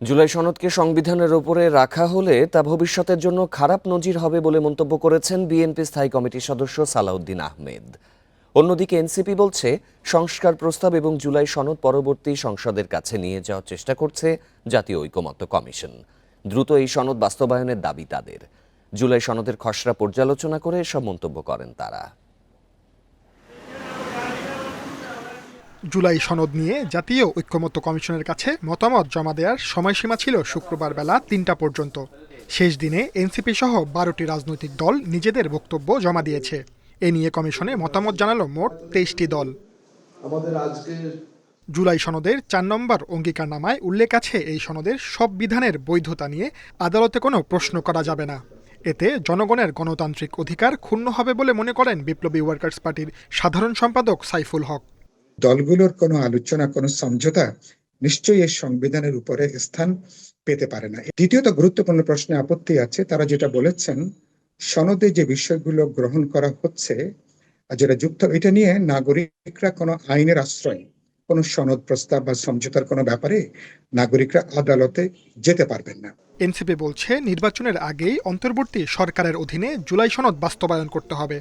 জুলাই সনদকে সংবিধানের ওপরে রাখা হলে তা ভবিষ্যতের জন্য খারাপ নজির হবে বলে মন্তব্য করেছেন বিএনপি স্থায়ী কমিটির সদস্য সালাউদ্দিন আহমেদ। অন্যদিকে এনসিপি বলছে, সংস্কার প্রস্তাব এবং জুলাই সনদ পরবর্তী সংসদের কাছে নিয়ে যাওয়ার চেষ্টা করছে জাতীয় ঐকমত্য কমিশন। দ্রুত এই সনদ বাস্তবায়নের দাবি তাদের। জুলাই সনদের খসড়া পর্যালোচনা করে এসব মন্তব্য করেন তারা। জুলাই সনদ নিয়ে জাতীয় ঐক্যমত্য কমিশনের কাছে মতামত জমা দেওয়ার সময়সীমা ছিল শুক্রবার বেলা তিনটা পর্যন্ত। শেষ দিনে এনসিপি সহ বারোটি রাজনৈতিক দল নিজেদের বক্তব্য জমা দিয়েছে। এ নিয়ে কমিশনে মতামত জানালো মোট তেইশটি দল। আমাদের জুলাই সনদের চার নম্বর অঙ্গীকারনামায় উল্লেখ আছে এই সনদের সব বিধানের বৈধতা নিয়ে আদালতে কোনো প্রশ্ন করা যাবে না। এতে জনগণের গণতান্ত্রিক অধিকার ক্ষুণ্ণ হবে বলে মনে করেন বিপ্লবী ওয়ার্কার্স পার্টির সাধারণ সম্পাদক সাইফুল হক। দলগুলোর কোনো আলোচনা, কোনো সমঝোতা নিশ্চয়ই এই সংবিধানের উপরে স্থান পেতে পারে না। দ্বিতীয়ত গুরুত্বপূর্ণ প্রশ্নে আপত্তি আছে। তারা যেটা বলেছেন, সনদে যে বিষয়গুলো গ্রহণ করা হচ্ছে যেটা যুক্ত, এটা নিয়ে নাগরিকরা কোনো আইনের আশ্রয়, কোনো সনদ প্রস্তাব বা সমঝোতার কোনো ব্যাপারে নাগরিকরা আদালতে যেতে পারবেন না। এনসিপি বলছে, নির্বাচনের আগেই অন্তর্বর্তী সরকারের অধীনে জুলাই সনদ বাস্তবায়ন করতে হবে।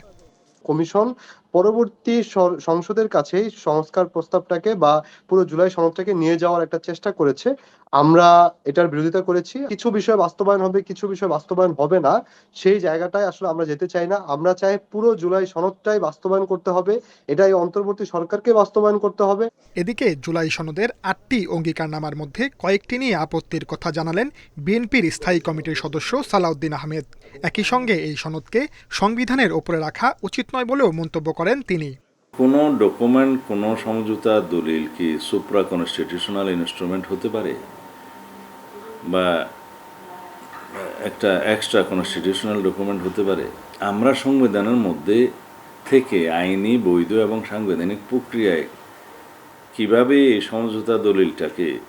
কমিশন পরবর্তী সংসদের কাছেই সংস্কার প্রস্তাবটাকে বা পুরো জুলাই সনদটাকে নিয়ে যাওয়ার একটা চেষ্টা করেছে। আমরা এটার বিরোধিতা করেছি। কিছু বিষয় বাস্তবায়ন হবে, কিছু বিষয় বাস্তবায়ন হবে না। সেই জায়গাটায় আসলে আমরা যেতে চাই না। আমরা চাই পুরো জুলাই সনদটাই বাস্তবায়ন করতে হবে। এটাই অন্তর্বর্তী সরকারকে বাস্তবায়ন করতে হবে। এদিকে জুলাই সনদের আটটি অঙ্গীকারনামার মধ্যে কয়েকটি নিয়ে আপত্তির কথা জানালেন বিএনপির স্থায়ী কমিটির সদস্য সালাউদ্দিন আহমেদ। একই সঙ্গে এই সনদকে সংবিধানের ওপরে রাখা উচিত নয় বলেও মন্তব্য করেন তিনি। কোনো ডকুমেন্ট, কোনো সমঝোতা দলিল কি সুপ্রা কনস্টিটিউশনাল ইনস্ট্রুমেন্ট হতে পারে? বা একটা এক্সট্রা কনস্টিটিউশনাল ডকুমেন্ট হতে পারে? আমরা সংবিধানের মধ্যে থেকে আইনি, বৈধ এবং সাংবিধানিক প্রক্রিয়ায় কীভাবে এই সমঝোতা দলিলটাকে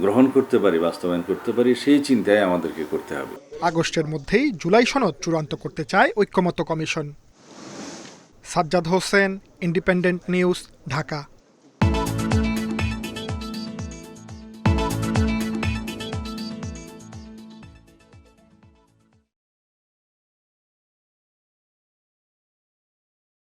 গ্রহণ করতে পারি, বাস্তবায়ন করতে পারি, সেই চিন্তায় আমাদেরকে করতে হবে। আগস্টের মধ্যেই জুলাই সনদ চূড়ান্ত করতে চায় ঐক্যমত্য commission. Sajjad Hossain, independent news, Dhaka.